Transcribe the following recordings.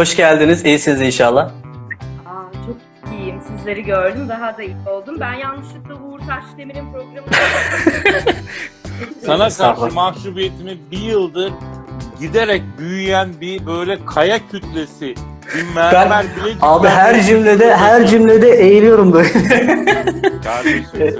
hoş geldiniz. İyisiniz inşallah. Aa, çok iyiyim. Sizleri gördüm. Daha da iyi oldum. Ben yanlışlıkla Uğur Taşdemir'in programına Sana karşı mahcubiyetimi bir yıldır giderek büyüyen bir böyle kaya kütlesi. Mermer bile Abi her cümlede her cümlede eğiliyorum böyle.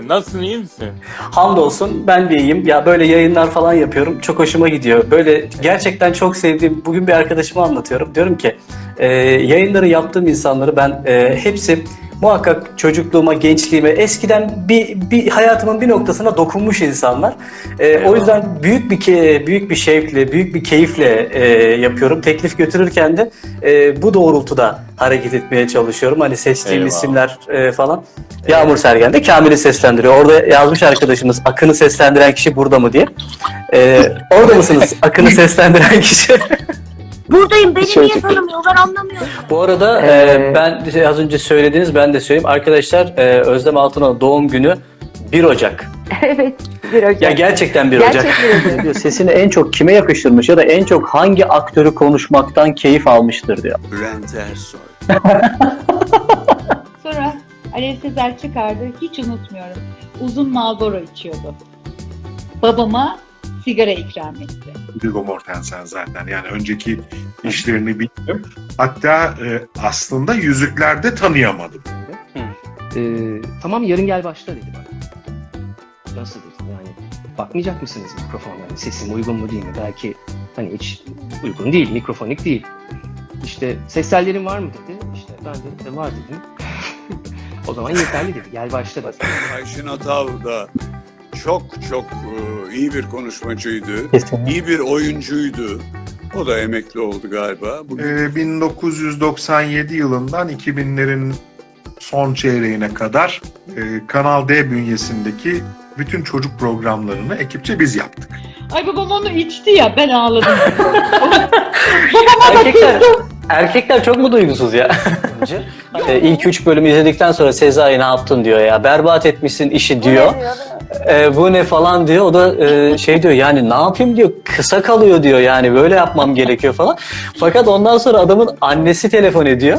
Nasılsın iyi misin? Hamdolsun ben de iyiyim. Ya böyle yayınlar falan yapıyorum. Çok hoşuma gidiyor. Böyle gerçekten çok sevdiğim bugün bir arkadaşıma anlatıyorum. Diyorum ki e, yayınları yaptığım insanları ben e, hepsi muhakkak çocukluğuma, gençliğime eskiden bir, bir hayatımın bir noktasına dokunmuş insanlar. E, o yüzden büyük bir ke- büyük bir şevkle, büyük bir keyifle e, yapıyorum. Teklif götürürken de e, bu doğrultuda hareket etmeye çalışıyorum. Hani seçtiğim Eyvallah. isimler e, falan. Yağmur Sergen de Kamil'i seslendiriyor. Orada yazmış arkadaşımız Akın'ı seslendiren kişi burada mı diye. Ee, orada mısınız Akın'ı seslendiren kişi? Buradayım beni Şöyle niye çekelim. tanımıyor ben anlamıyorum. Bu arada e, ben de az önce söylediğiniz ben de söyleyeyim. Arkadaşlar e, Özlem Altun'a doğum günü 1 Ocak. evet bir Ocak. Ya gerçekten 1 Ocak. Gerçekten öyle. Sesini en çok kime yakıştırmış ya da en çok hangi aktörü konuşmaktan keyif almıştır diyor. Bülent Ersoy. Sonra Alev Sezer çıkardı. Hiç unutmuyorum. Uzun Marlboro içiyordu. Babama sigara ikram etti. Viggo Mortensen zaten. Yani önceki işlerini bildim. Hatta e, aslında yüzüklerde tanıyamadım. Ee, tamam yarın gel başla dedi bana. Nasıl dedim yani bakmayacak mısınız mikrofona? Yani sesim uygun mu değil mi? Belki hani hiç uygun değil, mikrofonik değil. İşte ses tellerin var mı dedi. İşte ben de "E, var dedim. o zaman yeterli dedi. Gel başla dedi. Ayşin Atav da çok çok e, iyi bir konuşmacıydı. Kesinlikle. İyi bir oyuncuydu. O da emekli oldu galiba. Bugün E, 1997 yılından 2000'lerin son çeyreğine kadar e, Kanal D bünyesindeki bütün çocuk programlarını ekipçe biz yaptık. Ay babam onu içti ya ben ağladım. Erkekler, erkekler çok mu duygusuz ya? e, ilk 3 bölümü izledikten sonra Sezai ne yaptın diyor ya. Berbat etmişsin işi diyor. E, bu ne falan diyor. O da e, şey diyor yani ne yapayım diyor. Kısa kalıyor diyor yani böyle yapmam gerekiyor falan. Fakat ondan sonra adamın annesi telefon ediyor.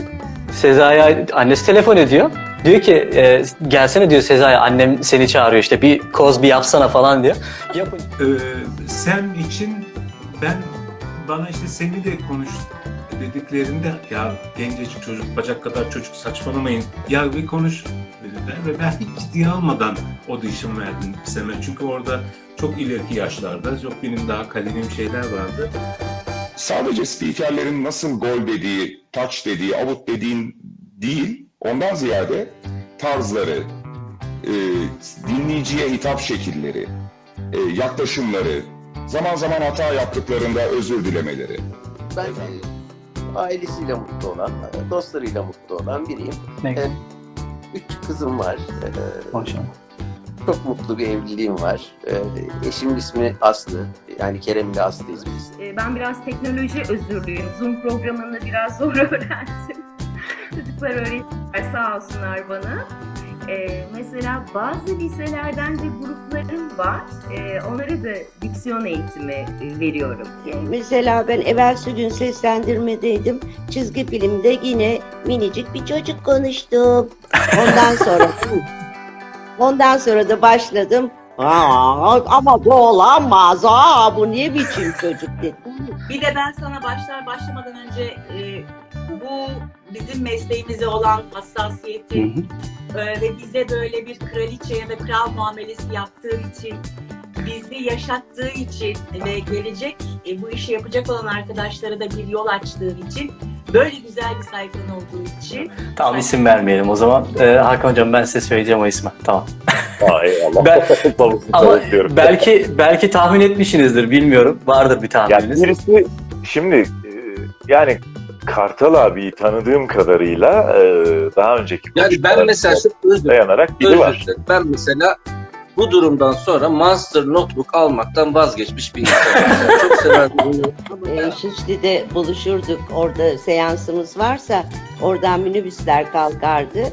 Sezai annesi telefon ediyor. Diyor ki e, gelsene diyor Sezai annem seni çağırıyor işte bir koz bir yapsana falan diyor. Yapın. Ee, sen için ben bana işte seni de konuş dediklerinde ya gencecik çocuk bacak kadar çocuk saçmalamayın ya bir konuş dediler ve ben hiç ciddiye almadan audition verdim Sem'e çünkü orada çok ileriki yaşlarda çok benim daha kalemim şeyler vardı. sadece spikerlerin nasıl gol dediği, touch dediği, out dediğin değil, ondan ziyade tarzları, e, dinleyiciye hitap şekilleri, e, yaklaşımları, zaman zaman hata yaptıklarında özür dilemeleri. Ben e, ailesiyle mutlu olan, e, dostlarıyla mutlu olan biriyim. Ne güzel. Üç kızım var. E, Maşallah. Çok mutlu bir evliliğim var. E, Eşimin ismi Aslı. Yani Kerem ile Aslı'yız biz. Ben biraz teknoloji özürlüyüm. Zoom programını biraz zor öğrendim. Çocuklar öğrettiler sağ olsunlar bana. Ee, mesela bazı liselerden de gruplarım var. Ee, onlara da diksiyon eğitimi e, veriyorum. Mesela ben evvelsi gün seslendirmedeydim. Çizgi filmde yine minicik bir çocuk konuştum. Ondan sonra ondan sonra da başladım. Aa, ama bu olamaz. Aa, bu ne biçim çocuk. Bir de ben sana başlar başlamadan önce e, bu bizim mesleğimize olan hassasiyeti e, ve bize böyle bir kraliçe ya da kral muamelesi yaptığı için bizi yaşattığı için ve gelecek e, bu işi yapacak olan arkadaşlara da bir yol açtığı için böyle güzel bir sayfanın olduğu için Tamam isim vermeyelim o zaman. Ee, Hakan hocam ben size söyleyeceğim o ismi. Tamam. Aa, eyvallah. Ben- Ama belki belki tahmin etmişsinizdir bilmiyorum. Vardır bir tahmininiz. birisi şimdi e, yani Kartal abiyi tanıdığım kadarıyla e, daha önceki Yani ben mesela özür dayanarak biri özür var. Ben mesela bu durumdan sonra Monster Notebook almaktan vazgeçmiş bir insanım. Mesela çok severdim. Ee, Şişli'de buluşurduk. Orada seansımız varsa oradan minibüsler kalkardı.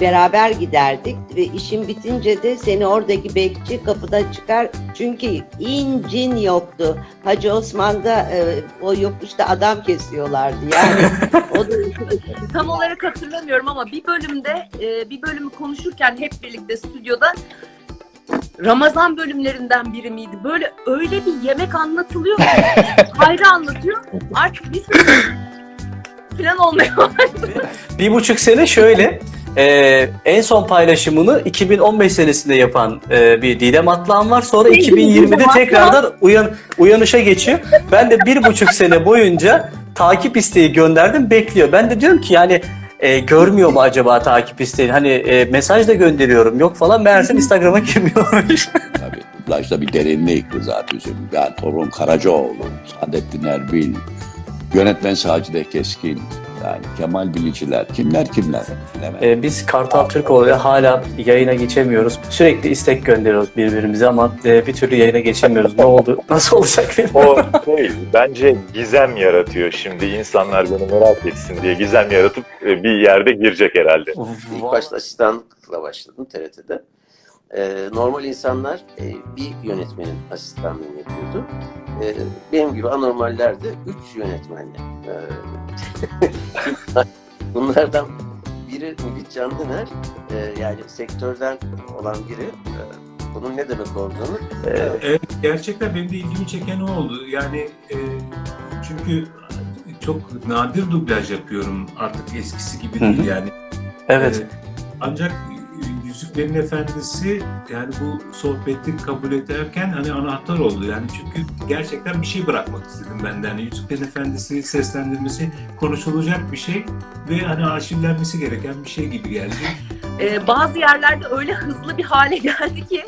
beraber giderdik ve işin bitince de seni oradaki bekçi kapıda çıkar. Çünkü incin yoktu. Hacı Osman'da e, o yokuşta adam kesiyorlardı yani. o da Tam olarak hatırlamıyorum ama bir bölümde e, bir bölümü konuşurken hep birlikte stüdyoda Ramazan bölümlerinden biri miydi? Böyle öyle bir yemek anlatılıyor ki Hayri anlatıyor. Artık biz falan olmaya başladı. Bir buçuk sene şöyle. e, en son paylaşımını 2015 senesinde yapan e, bir Didem Atlan var. Sonra 2020'de tekrardan uyan, uyanışa geçiyor. Ben de bir buçuk sene boyunca takip isteği gönderdim bekliyor. Ben de diyorum ki yani e, görmüyor mu acaba takip isteğini? Hani e, mesaj da gönderiyorum yok falan. Meğersem Instagram'a girmiyormuş. Tabii dublajda bir derinlik Rıza Tüzün, ben Torun Karacaoğlu, Saadettin Erbil, yönetmen Sacide Keskin, yani Kemal Biliciler, kimler kimler. bilemem. E, biz Kartal Türkoğlu'ya hala yayına geçemiyoruz. Sürekli istek gönderiyoruz birbirimize ama e, bir türlü yayına geçemiyoruz. Ne oldu? Nasıl olacak. O şey, bence gizem yaratıyor şimdi insanlar beni merak etsin diye gizem yaratıp e, bir yerde girecek herhalde. İlk başta asistanlıkla başladım TRT'de. Ee, normal insanlar e, bir yönetmenin asistanlığını yapıyordu. Ee, benim gibi anormaller de üç yönetmenle. Ee, bunlardan biri Müfit Candıner, e, yani sektörden olan biri e, bunun ne demek olduğunu Evet, gerçekten benim de ilgimi çeken o oldu. Yani e, çünkü çok nadir dublaj yapıyorum artık eskisi gibi değil yani. Evet. E, ancak Yüzüklerin Efendisi yani bu sohbeti kabul ederken hani anahtar oldu. Yani çünkü gerçekten bir şey bırakmak istedim ben de. Hani Yüzüklerin Efendisi seslendirmesi konuşulacak bir şey ve hani arşivlenmesi gereken bir şey gibi geldi. E, bazı yerlerde öyle hızlı bir hale geldi ki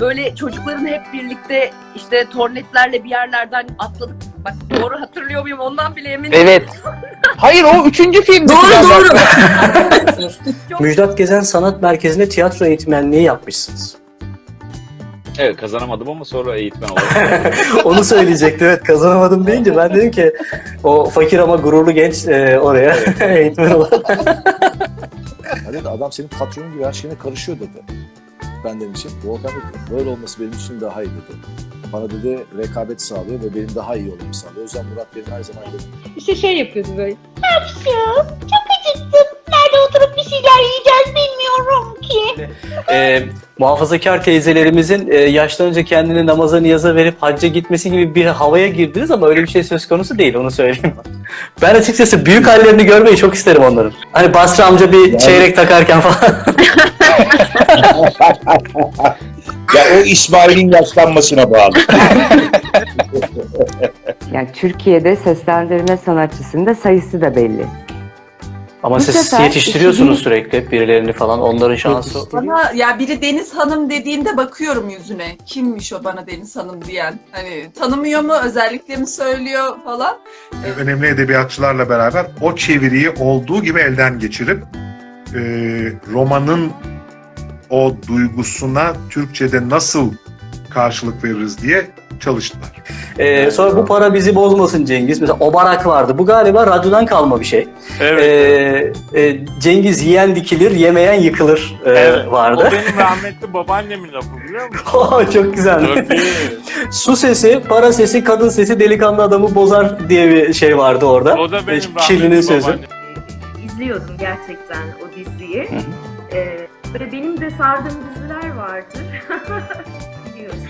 böyle çocukların hep birlikte işte tornetlerle bir yerlerden atladık. Bak doğru hatırlıyor muyum ondan bile eminim. Evet. Hayır o üçüncü film. Doğru doğru. Müjdat Gezen Sanat Merkezi'nde tiyatro eğitmenliği yapmışsınız. Evet kazanamadım ama sonra eğitmen olarak. Onu söyleyecektim evet kazanamadım deyince ben dedim ki o fakir ama gururlu genç e, oraya eğitmen olarak. Hani adam senin patronun gibi her şeyine karışıyor dedi. Ben dedim için Volkan dedi böyle olması benim için daha iyi dedi. Bana dedi rekabet sağlıyor ve benim daha iyi olmamı sağlıyor. O yüzden Murat benim her zaman dedim. İşte şey yapıyordu böyle. Ne yapacağım? Çok acıktım. Nerede oturup bir şeyler yiyeceğiz bilmiyorum ki. E, muhafazakar teyzelerimizin e, yaşlanınca kendini namaza niyaza verip hacca gitmesi gibi bir havaya girdiniz ama öyle bir şey söz konusu değil onu söyleyeyim. Ben açıkçası büyük hallerini görmeyi çok isterim onların. Hani Basri amca bir çeyrek takarken falan. Ya o İsmail'in yaşlanmasına bağlı. Yani Türkiye'de seslendirme sanatçısının da sayısı da belli. Ama Bu siz sefer yetiştiriyorsunuz işi- sürekli birilerini falan onların şansı. Bana ya biri Deniz Hanım dediğinde bakıyorum yüzüne. Kimmiş o bana Deniz Hanım diyen? Hani tanımıyor mu, özelliklerini söylüyor falan. önemli edebiyatçılarla beraber o çeviriyi olduğu gibi elden geçirip e, romanın o duygusuna Türkçe'de nasıl karşılık veririz diye çalıştılar. Ee, sonra bu para bizi bozmasın Cengiz. Mesela o barak vardı. Bu galiba radyodan kalma bir şey. Evet. Ee, e, Cengiz yiyen dikilir, yemeyen yıkılır e, Evet, vardı. O benim rahmetli babaannemin lafı biliyor musun? Çok güzel. Su sesi, para sesi, kadın sesi delikanlı adamı bozar diye bir şey vardı orada. O da benim E, rahmetli sözü. babaannem. izliyordum gerçekten o diziyi. Ee, böyle benim de sardığım diziler vardır. Biliyorsun.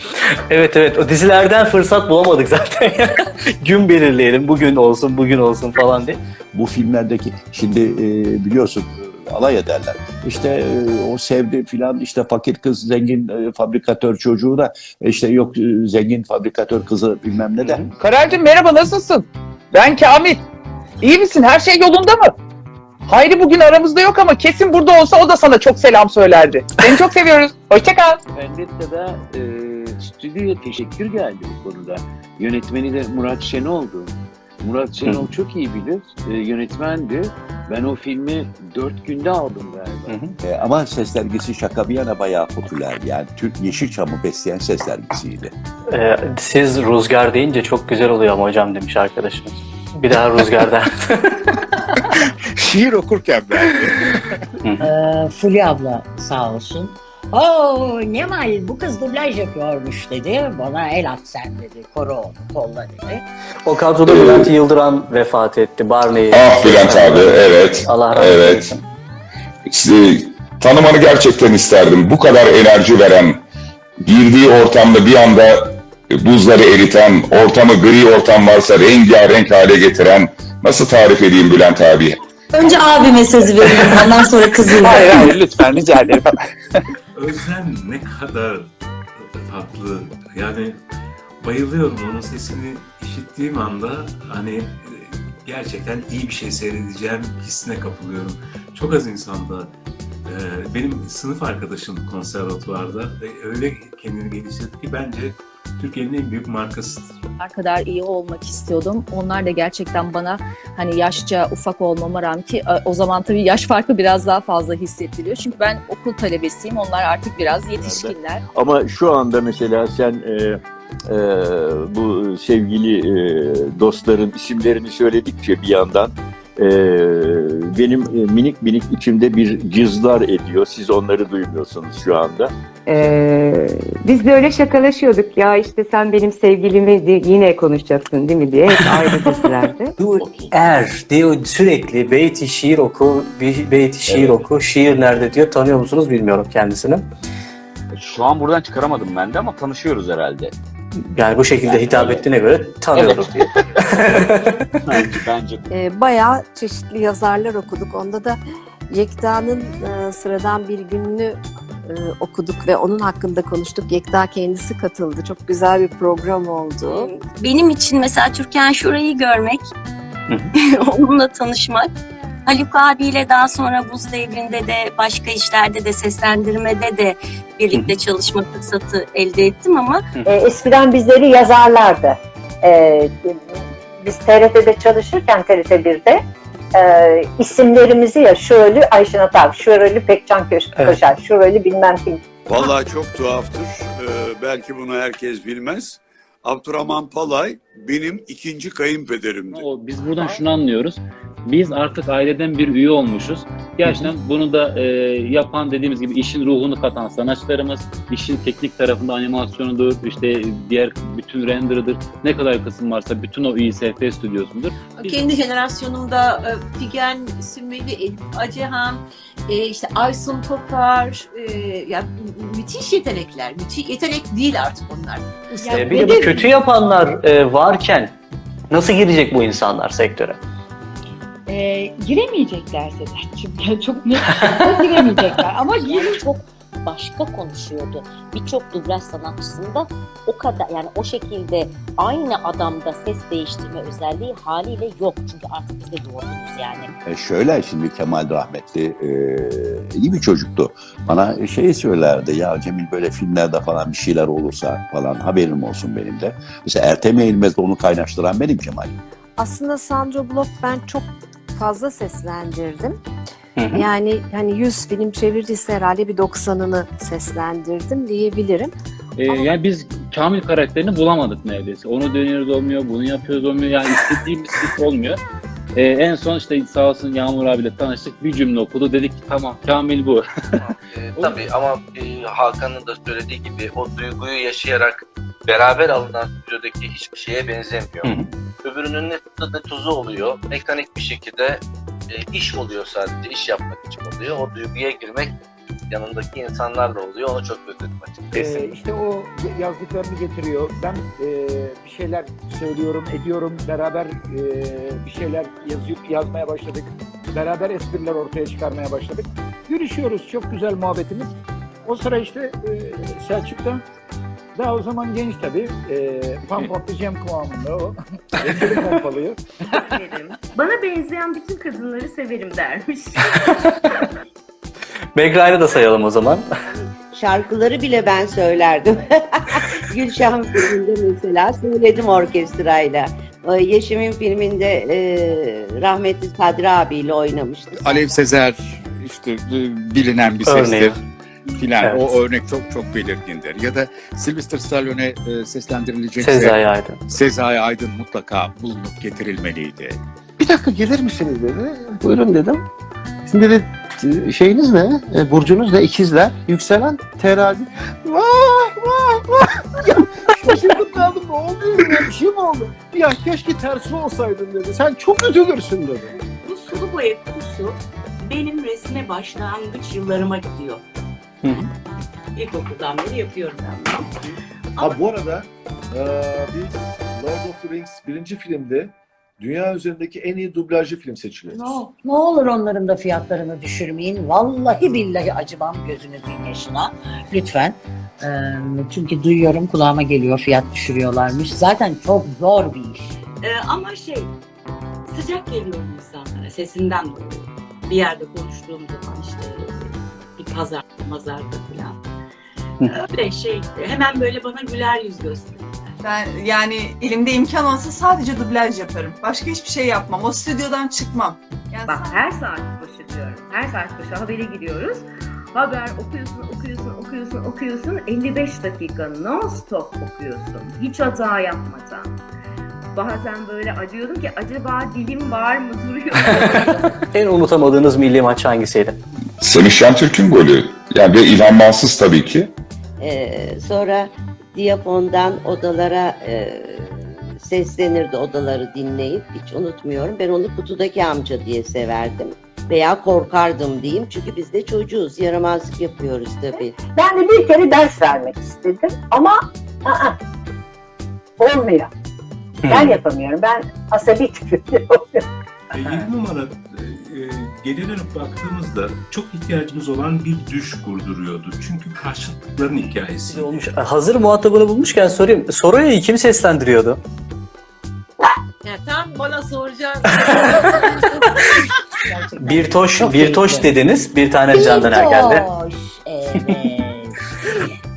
Evet evet o dizilerden fırsat bulamadık zaten. Gün belirleyelim bugün olsun bugün olsun falan diye. Bu filmlerdeki şimdi e, biliyorsun e, alay ederler. İşte e, o sevdi filan işte fakir kız zengin e, fabrikatör çocuğu da işte yok e, zengin fabrikatör kızı bilmem ne de. Kararcığım merhaba nasılsın? Ben Kamil. İyi misin? Her şey yolunda mı? Hayri bugün aramızda yok ama kesin burada olsa o da sana çok selam söylerdi. Seni çok seviyoruz. Hoşça kal. Vendetta'da e, stüdyoya teşekkür geldi bu konuda. Yönetmeni de Murat Şenol'du. Murat Şenol çok iyi bilir. E, yönetmendi. Ben o filmi dört günde aldım galiba. E, ama ses dergisi şaka bir yana bayağı popüler. Yani Türk Yeşilçam'ı besleyen ses dergisiydi. Ee, siz rüzgar deyince çok güzel oluyor ama hocam demiş arkadaşımız. Bir daha rüzgar der. Şiir okurken ben. Ee, Fulya abla sağ olsun. Oo Nemal bu kız dublaj yapıyormuş dedi. Bana el at sen dedi. Koru onu kolla dedi. O kadroda Bülent Yıldıran vefat etti. Barney'i. Ah Bülent abi, evet. Allah rahmet Evet. eylesin. İşte, tanımanı gerçekten isterdim. Bu kadar enerji veren, girdiği ortamda bir anda buzları eriten, ortamı gri ortam varsa rengarenk hale getiren, nasıl tarif edeyim Bülent abi? Önce abime söz verin, ondan sonra kızıma. Hayır hayır lütfen rica ederim. Özlem ne kadar tatlı. Yani bayılıyorum onun sesini işittiğim anda hani e, gerçekten iyi bir şey seyredeceğim hissine kapılıyorum. Çok az insanda e, benim sınıf arkadaşım konservatuvarda ve öyle kendini geliştirdi ki bence Türkiye'nin en büyük markasıdır. Ne kadar iyi olmak istiyordum. Onlar da gerçekten bana hani yaşça ufak olmama rağmen ki o zaman tabii yaş farkı biraz daha fazla hissettiriyor. Çünkü ben okul talebesiyim. Onlar artık biraz yetişkinler. Ama şu anda mesela sen e, e, bu sevgili e, dostların isimlerini söyledikçe bir yandan e, benim e, minik minik içimde bir cızlar ediyor. Siz onları duymuyorsunuz şu anda. Ee, biz de öyle şakalaşıyorduk ya işte sen benim sevgilimi de yine konuşacaksın değil mi diye hep ayrı dizilerdi. Er diyor sürekli beyti şiir oku, bir beyti şiir Evet. oku, şiir nerede diyor. Tanıyor musunuz bilmiyorum kendisini. Şu an buradan çıkaramadım ben de ama tanışıyoruz herhalde. Yani bu şekilde hitap ettiğine göre tanıyordur diye. Bence, bence. E, bayağı çeşitli yazarlar okuduk. Onda da Yekta'nın e, sıradan bir gününü e, okuduk ve onun hakkında konuştuk. Yekta kendisi katıldı. Çok güzel bir program oldu. Benim için mesela Türkan Şuray'ı görmek, onunla tanışmak, Haluk abiyle daha sonra Buz Devri'nde de başka işlerde de seslendirmede de birlikte çalışma fırsatı elde ettim ama E, eskiden bizleri yazarlardı. E, biz TRT'de çalışırken TRT1'de e, isimlerimizi ya Şöylü Ayşen Atak, Şöylü Pekcan Köş- Evet. Koşar, Şöylü bilmem kim. Vallahi çok tuhaftır. Ee, belki bunu herkes bilmez. Abdurrahman Palay benim ikinci kayınpederimdi. O, biz buradan şunu anlıyoruz. Biz artık aileden bir üye olmuşuz. Gerçekten bunu da e, yapan dediğimiz gibi işin ruhunu katan sanatçılarımız, işin teknik tarafında animasyonudur, işte diğer bütün render'ıdır. Ne kadar kısım varsa bütün o ISF stüdyosundur. Biz- Kendi jenerasyonumda e, Figen Sümeli, Elif Acehan, e, işte Aysun Topar, e, ya mü- müthiş yetenekler. Müthiş yetenek değil artık onlar. Ee, bir de bu kötü yapanlar e, varken nasıl girecek bu insanlar sektöre? Ee, giremeyecekler Sedat'cığım. Yani çok net giremeyecekler. Ama girin çok başka konuşuyordu. Birçok dublaj sanatçısında o kadar yani o şekilde aynı adamda ses değiştirme özelliği haliyle yok. Çünkü artık biz de doğdunuz yani. E şöyle şimdi Kemal rahmetli e, iyi bir çocuktu. Bana şey söylerdi ya Cemil böyle filmlerde falan bir şeyler olursa falan haberim olsun benim de. Mesela Ertem Eğilmez'de onu kaynaştıran benim Kemal. Aslında Sandro Block ben çok fazla seslendirdim. Yani hani 100 film çevirdiyse herhalde bir 90'ını seslendirdim diyebilirim. E, yani biz Kamil karakterini bulamadık neredeyse. Onu dönüyoruz olmuyor, bunu yapıyoruz olmuyor. Yani istediğimiz şey olmuyor. E, en son işte sağ olsun Yağmur abiyle tanıştık. Bir cümle okudu. Dedik ki tamam Kamil bu. E, tabii ama e, Hakan'ın da söylediği gibi o duyguyu yaşayarak beraber alınan stüdyodaki hiçbir şeye benzemiyor. Öbürünün ne tadı ne tuzu oluyor. Mekanik bir şekilde e, iş oluyor sadece. iş yapmak için oluyor. O duyguya girmek yanındaki insanlarla oluyor. Onu çok özledim açıkçası. Ee, işte o yazdıklarını getiriyor. Ben e, bir şeyler söylüyorum, ediyorum. Beraber e, bir şeyler yazıp yazmaya başladık. Beraber espriler ortaya çıkarmaya başladık. Görüşüyoruz. Çok güzel muhabbetimiz. O sıra işte e, Selçuk'ta daha o zaman genç tabii. E, pampaklı cem kıvamında o. Eseri pompalıyor. Bana benzeyen bütün kadınları severim dermiş. Megra'yı da sayalım o zaman. Şarkıları bile ben söylerdim. Gülşah'ın filminde mesela söyledim orkestrayla. O Yeşim'in filminde e, rahmetli Sadri abiyle oynamıştım. Alev Sezer işte e, bilinen bir sestir filan. Evet. O örnek çok çok belirgindir. Ya da Sylvester Stallone e, seslendirilecekse Sezai Aydın. Sezai Aydın mutlaka bulunup getirilmeliydi. Bir dakika gelir misiniz dedi. Buyurun dedim. Şimdi dedi şeyiniz ne? E, burcunuz ne? İkizler. Yükselen terazi. Vah vah vah. Ya, şaşırdım kaldım. Ne oluyor ya? Bir şey mi oldu? Ya keşke tersi olsaydın dedi. Sen çok üzülürsün dedi. Bu sulu boya kutusu benim resme başlangıç yıllarıma gidiyor. İlkokuldan beri yapıyorum ben bunu. Ha bu arada eee, biz Lord of the Rings birinci filmde dünya üzerindeki en iyi dublajlı film seçiliyoruz. No, ne olur onların da fiyatlarını düşürmeyin. Vallahi billahi acımam gözünüzün yaşına. Lütfen. Ee, çünkü duyuyorum kulağıma geliyor fiyat düşürüyorlarmış. Zaten çok zor bir iş. Ee, ama şey sıcak geliyor insanlara sesinden dolayı. Bir yerde konuştuğum zaman işte bir pazar, mazarda falan. Öyle şey hemen böyle bana güler yüz gösteriyor. Ben yani elimde imkan olsa sadece dublaj yaparım. Başka hiçbir şey yapmam. O stüdyodan çıkmam. Yani Bak her saat başı diyorum. Her saat başı habere giriyoruz. Haber okuyorsun, okuyorsun, okuyorsun, okuyorsun. 55 dakika non stop okuyorsun. Hiç hata yapmadan. Bazen böyle diyordum ki acaba dilim var mı duruyor? En unutamadığınız milli maç hangisiydi? Semih Şentürk'ün golü. Yani ve İlhan Mansız tabii ki. Ee, sonra diyafondan odalara e, seslenirdi odaları dinleyip hiç unutmuyorum. Ben onu kutudaki amca diye severdim. Veya korkardım diyeyim çünkü biz de çocuğuz yaramazlık yapıyoruz tabii. Ben de bir kere ders vermek istedim ama aa, olmuyor. Ben yapamıyorum. Ben asabi tipim. E, 7 numara e, e, geriye dönüp baktığımızda çok ihtiyacımız olan bir düş kurduruyordu. Çünkü karşıtlıkların hikayesi. Olmuş. Hazır muhatabını bulmuşken sorayım. Soroya'yı kim seslendiriyordu? Ya tam bana soracağın. Bir toş, bir toş dediniz. Bir tane Candaner geldi. Hoş, evet.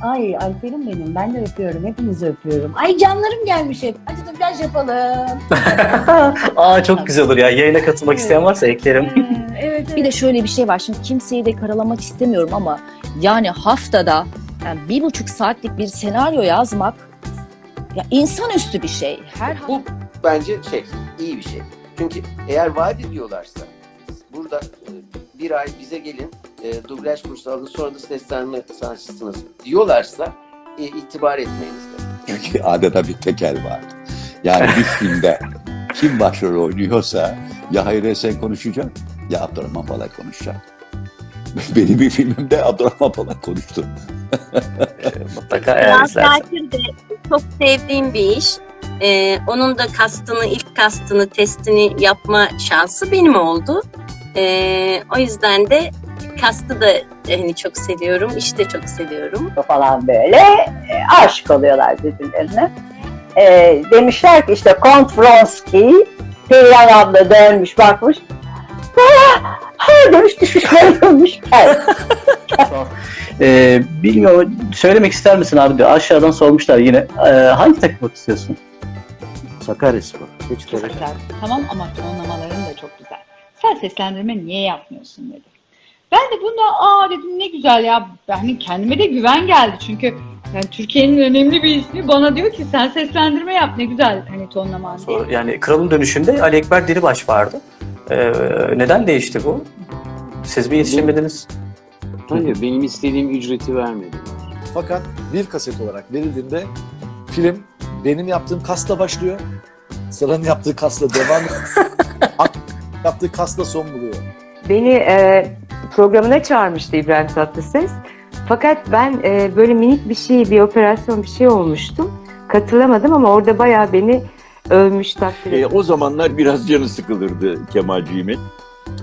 Ay Alper'im benim. Ben de öpüyorum. Hepinizi öpüyorum. Ay canlarım gelmiş hep. Hadi dublaj yapalım. Aa çok güzel olur ya. Yayına katılmak isteyen varsa eklerim. evet, Bir de şöyle bir şey var. Şimdi kimseyi de karalamak istemiyorum ama yani haftada yani bir buçuk saatlik bir senaryo yazmak ya insanüstü bir şey. Her Bu bence şey, iyi bir şey. Çünkü eğer vaat ediyorlarsa burada bir ay bize gelin, e, dublaj kursu alın sonra da seslenme sanatçısınız diyorlarsa e, itibar etmeyiniz de. Çünkü adeta bir tekel vardı. Yani bir filmde kim başrol oynuyorsa ya Hayri Esen konuşacak ya Abdurrahman Palak konuşacak. Benim bir filmimde Abdurrahman Palak konuştu. Mutlaka Murat Şakir de çok sevdiğim bir iş. Ee, onun da kastını, ilk kastını, testini yapma şansı benim oldu. Ee, o yüzden de kastı da hani çok seviyorum, işi de çok seviyorum. falan böyle e, aşık oluyorlar birbirlerine. E, demişler ki işte Kont Vronsky Perihan abla dönmüş bakmış. Ha, ha demiş düşüşler olmuş. Ee, bilmiyorum söylemek ister misin abi diyor. Aşağıdan sormuşlar yine. Ee, hangi takımı istiyorsun? Sakaryaspor. Hiç Güzel. Tamam ama tonlamaların da çok güzel. Sen seslendirme niye yapmıyorsun dedi. Ben de bunda aa dedim ne güzel ya. Yani kendime de güven geldi çünkü yani Türkiye'nin önemli bir ismi bana diyor ki sen seslendirme yap ne güzel hani tonlaman diye. Yani Kralın Dönüşü'nde Ali Ekber Diribaş vardı. Ee, neden değişti bu? Siz mi yetişemediniz? Hayır, benim istediğim ücreti vermedi. Fakat bir kaset olarak verildiğinde film benim yaptığım kasla başlıyor. Sıra'nın yaptığı kasla devam ediyor. Yaptığı kasla son buluyor. Beni e, programına çağırmıştı İbrahim Tatlıses. Fakat ben e, böyle minik bir şey, bir operasyon bir şey olmuştum. Katılamadım ama orada bayağı beni övmüş takdir E, o zamanlar biraz canı sıkılırdı Kemalciğimin.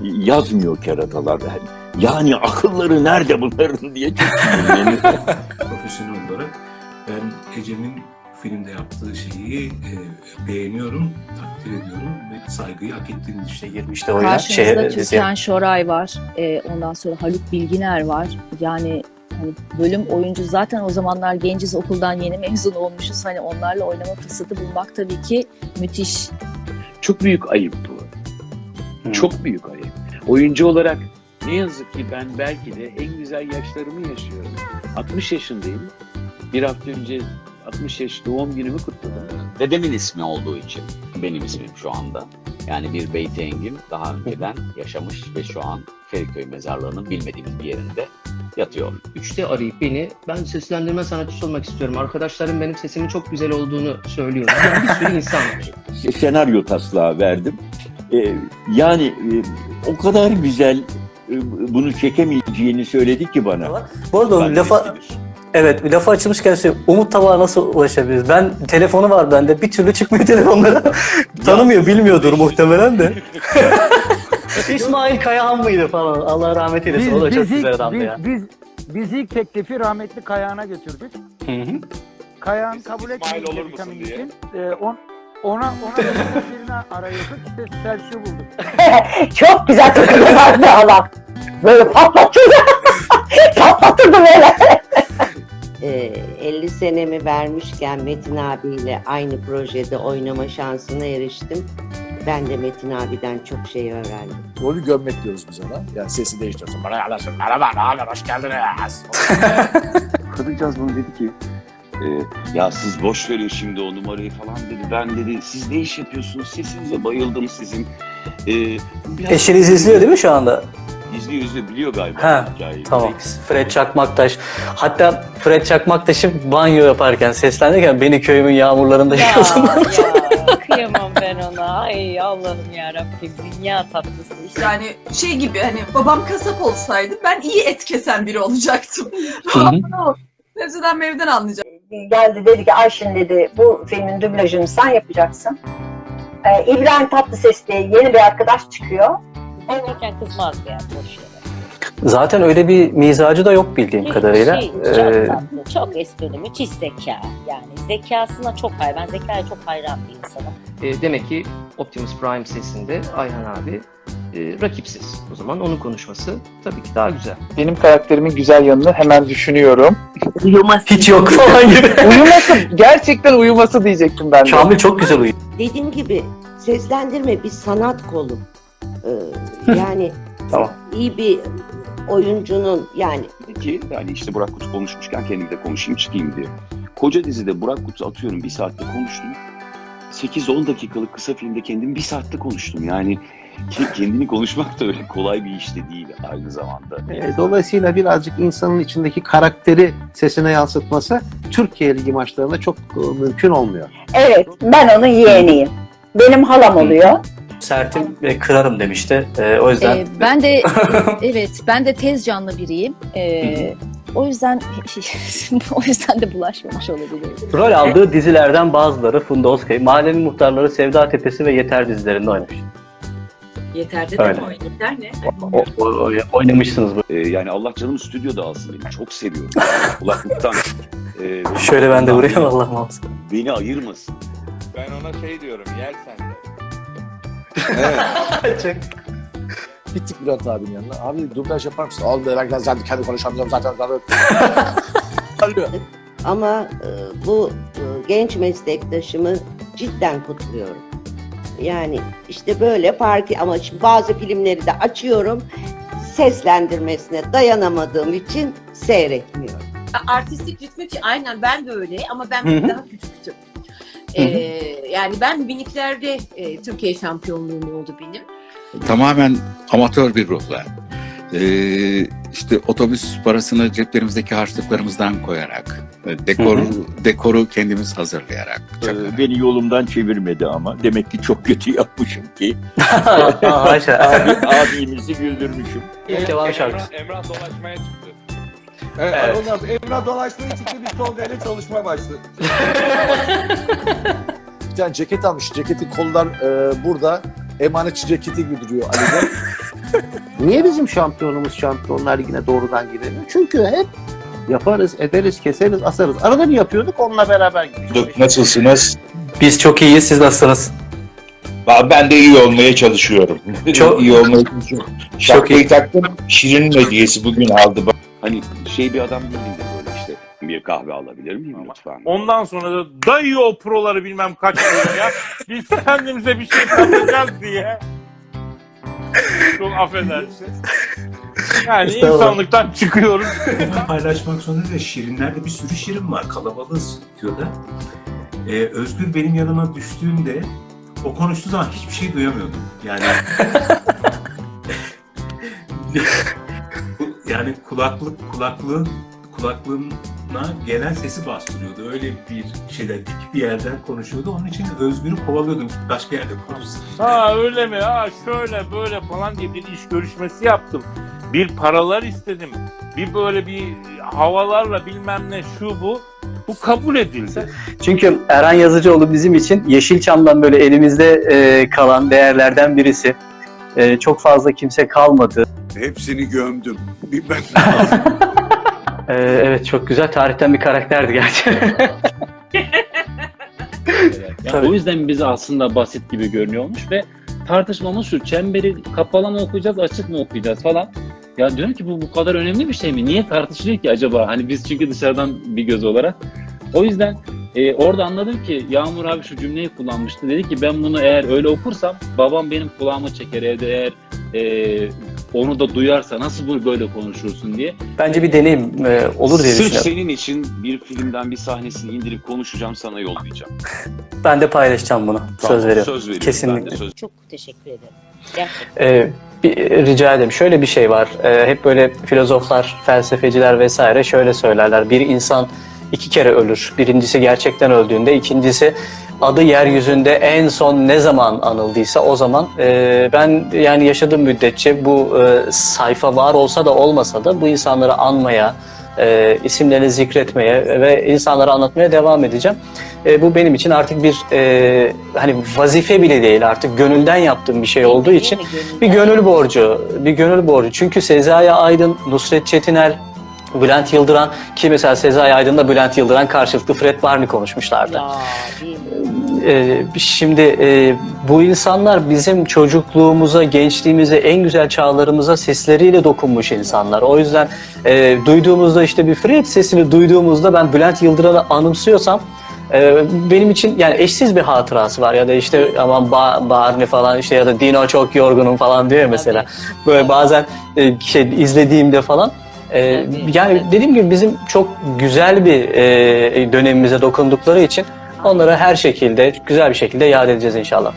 Yazmıyor keratalar. Yani, yani akılları nerede bunların diye çok sinirlenir. Profesyonel olarak ben Ecem'in filmde yaptığı şeyi e, beğeniyorum, takdir ediyorum ve saygıyı hak ettiğini düşünüyorum. İşte Karşımızda Türkan Şoray var. Ee, ondan sonra Haluk Bilginer var. Yani hani bölüm oyuncu zaten o zamanlar genciz okuldan yeni mezun olmuşuz. Hani onlarla oynama fırsatı bulmak tabii ki müthiş. Çok büyük ayıp bu. Çok büyük ayıp. Oyuncu olarak ne yazık ki ben belki de en güzel yaşlarımı yaşıyorum. 60 yaşındayım. Bir hafta önce 60 yaş doğum günümü kutladım. Dedemin ismi olduğu için benim ismim şu anda. Yani bir Beyti Engin daha önceden yaşamış ve şu an Feriköy mezarlığının bilmediğimiz bir yerinde yatıyor. Üçte arayıp beni ben seslendirme sanatçısı olmak istiyorum. Arkadaşlarım benim sesimin çok güzel olduğunu söylüyor. Yani bir sürü insan var. senaryo taslağı verdim. Ee, yani e, o kadar güzel e, bunu çekemeyeceğini söyledi ki bana. Bu arada o lafa Evet, lafı açılmışken şey, Umut Tabak'a nasıl ulaşabiliriz? Ben telefonu var bende, bir türlü çıkmıyor telefonlara. Tanımıyor, bilmiyordur muhtemelen de. İsmail Kayahan mıydı falan? Allah rahmet eylesin. o da çok güzel adamdı biz, ya. biz, biz ilk teklifi rahmetli Kayahan'a götürdük. Kayahan kabul etmedi olur vitamin musun diye. için. Ee, on, ona ona birini arıyorduk. İşte Selçuk'u bulduk. Çok güzel takılıyorlardı Allah. Böyle patlatırdı. Patlatırdı böyle. Ee, 50 senemi vermişken Metin abiyle aynı projede oynama şansına eriştim. Ben de Metin abiden çok şey öğrendim. Rolü gömmek diyoruz biz ona. Yani sesi değiştiriyorsun. Bana yaklaşın. Merhaba, ne haber? Hoş geldiniz. Kadıncağız bunu dedi ki e, ya siz boş verin şimdi o numarayı falan dedi. Ben dedi siz ne iş yapıyorsunuz? Sesinize bayıldım sizin. E, biraz- Eşiniz izliyor değil mi şu anda? İzliyor izliyor biliyor galiba. Ha, hikayeyi. tamam. Fred Çakmaktaş. Hatta Fred Çakmaktaş'ı banyo yaparken seslenirken beni köyümün yağmurlarında Ya, yıkıyorsun. ya kıyamam ben ona. Ay Allah'ım ya Rabbim dünya tatlısı işte. Yani şey gibi hani babam kasap olsaydı ben iyi et kesen biri olacaktım. Sebzeden meyveden anlayacağım. Geldi dedi ki Ayşin dedi bu filmin dublajını sen yapacaksın. Ee, İbrahim Tatlıses diye yeni bir arkadaş çıkıyor. Oynarken kızmaz yani boş yere. Zaten öyle bir mizacı da yok bildiğim kadarıyla. Şey, Ee, çok tatlı, çok esprili, müthiş zeka. Yani zekasına çok hayran. Ben zekaya çok hayran bir insanım. E, demek ki Optimus Prime sesinde Ayhan abi e, rakipsiz. O zaman onun konuşması tabii ki daha güzel. Benim karakterimin güzel yanını hemen düşünüyorum. Uyuması. Hiç yok falan gibi. uyuması, gerçekten uyuması diyecektim ben de. Kamil çok güzel uyuyor. Dediğim gibi seslendirme bir sanat kolu. Ee, yani Tamam. iyi bir oyuncunun yani ki yani işte Burak Kut konuşmuşken kendim de konuşayım çıkayım diye. Koca dizide Burak Kut atıyorum bir saatte konuştum. 8-10 dakikalık kısa filmde kendim bir saatte konuştum. Yani kendini konuşmak da öyle kolay bir iş de değil aynı zamanda. E, Dolayısıyla birazcık insanın içindeki karakteri sesine yansıtması Türkiye Ligi maçlarında çok e, mümkün olmuyor. Evet ben onun yeğeniyim. Benim halam oluyor. Sertim ve kırarım demişti. Ee, o yüzden Ee, ben de evet ben de tez canlı biriyim. Ee, o yüzden o yüzden de bulaşmamış olabilirim. rol aldığı dizilerden bazıları Funda Özkay, Mahallenin Muhtarları, Sevda Tepesi ve Yeter dizilerinde oynamış. Yeter de mi? Yeter ne? O, o- o- oynamışsınız bu. Ee, yani Allah canım stüdyoda alsın beni. Çok seviyorum. Kulaklıktan. e, Şöyle ben de vurayım Allah muhafaza. Beni ayırmasın. Ben ona şey diyorum, yer sende. Gittik Bülent abinin yanına. Abi dublaj yapar mısın? Oğlum dedi, ben zaten kendi konuşamıyorum zaten. ama e, bu e, genç meslektaşımı cidden kutluyorum. Yani işte böyle fark ama şimdi bazı filmleri de açıyorum seslendirmesine dayanamadığım için seyretmiyorum. Artistik ritmi ki aynen ben de öyle ama ben Hı hı. daha küçüktüm. Ee, yani ben miniklerde e, Türkiye şampiyonluğum oldu benim. Tamamen amatör bir ruhla. Ee, işte otobüs parasını ceplerimizdeki harçlıklarımızdan koyarak, e, dekor, Hı dekoru kendimiz hazırlayarak. Ee, beni yolumdan çevirmedi ama. Demek ki çok kötü yapmışım ki. Abi, abimizi güldürmüşüm. Devam şarkısı. Emrah dolaşmaya çıktı. Evet. Evet. Ondan sonra Emrah dolaşmaya çıktı, biz Tolga ile çalışmaya başladık. Bir tane ceket almış. Ceketin kollar e, burada. Emanetçi ceketi gibi duruyor Ali'de. Niye bizim şampiyonumuz Şampiyonlar Ligi'ne doğrudan giremiyor? Çünkü hep yaparız, ederiz, keseriz, asarız. Arada bir yapıyorduk onunla beraber gittik. Nasılsınız? Biz çok iyiyiz. Siz nasılsınız? Ben de iyi olmaya çalışıyorum. Çok- iyi olmaya çalışıyorum. Şapkayı taktım. Şirin'in hediyesi bugün aldı. Hani şey bir adam değilim de böyle işte bir kahve alabilir miyim lütfen? Ondan sonra da dayı o proları bilmem kaç liraya biz kendimize bir şey katacağız diye. Çok affedersin. Yani Estağfurullah. insanlıktan çıkıyoruz. Ben paylaşmak zorunda da Şirinler'de bir sürü Şirin var. Kalabalığız stüdyoda. Ee, Özgür benim yanıma düştüğünde o konuştuğu zaman hiçbir şey duyamıyordum. Yani yani kulaklık kulaklığın kulaklığına gelen sesi bastırıyordu. Öyle bir şeyden dik bir yerden konuşuyordu. Onun için Özgür'ü kovalıyordum başka yerde konuşsun. Ha öyle mi? Ha şöyle böyle falan diye bir iş görüşmesi yaptım. Bir paralar istedim. Bir böyle bir havalarla bilmem ne şu bu. Bu kabul edildi. Çünkü Erhan Yazıcıoğlu bizim için Yeşilçam'dan böyle elimizde e, kalan değerlerden birisi. E, çok fazla kimse kalmadı. Hepsini gömdüm. Bir ben E, evet çok güzel tarihten bir karakterdi gerçekten. Yani o yüzden bize aslında basit gibi görünüyormuş ve tartışmamız şu çemberi kapalı mı okuyacağız açık mı okuyacağız falan. Ya diyorum ki bu bu kadar önemli bir şey mi? Niye tartışılıyor ki acaba? Hani biz çünkü dışarıdan bir göz olarak. O yüzden e, orada anladım ki Yağmur abi şu cümleyi kullanmıştı. Dedi ki ben bunu eğer öyle okursam babam benim kulağımı çeker evde eğer e, onu da duyarsa nasıl bu böyle konuşursun diye. Bence bir deneyim e, olur diye Sırf düşünüyorum. senin için bir filmden bir sahnesini indirip konuşacağım sana yollayacağım. Ben de paylaşacağım bunu. Tamam, söz veriyorum. söz veriyorum. Kesinlikle. Ben de söz- Çok teşekkür ederim. Gerçekten. Ee, bir, rica ederim. Şöyle bir şey var. Ee, hep böyle filozoflar, felsefeciler vesaire şöyle söylerler. Bir insan iki kere ölür. Birincisi gerçekten öldüğünde, ikincisi adı yeryüzünde en son ne zaman anıldıysa o zaman. Ee, ben yani yaşadığım müddetçe bu e, sayfa var olsa da olmasa da bu insanları anmaya, e, isimlerini zikretmeye ve insanlara anlatmaya devam edeceğim. E, bu benim için artık bir e, hani vazife bile değil artık gönülden yaptığım bir şey olduğu için bir gönül borcu, bir gönül borcu. Çünkü Sezai Aydın, Nusret Çetiner, Bülent Yıldıran ki mesela Sezai Aydın'la Bülent Yıldıran karşılıklı Fred Barney konuşmuşlardı. Ya, Ee, şimdi e, bu insanlar bizim çocukluğumuza, gençliğimize, en güzel çağlarımıza sesleriyle dokunmuş insanlar. O yüzden e, duyduğumuzda işte bir Fred sesini duyduğumuzda ben Bülent Yıldıran'ı anımsıyorsam e, benim için yani eşsiz bir hatırası var ya da işte aman ba Barney falan işte ya da Dino çok yorgunum falan diyor mesela. Böyle bazen şey izlediğimde falan yani dediğim gibi bizim çok güzel bir dönemimize dokundukları için onları her şekilde güzel bir şekilde yad edeceğiz inşallah.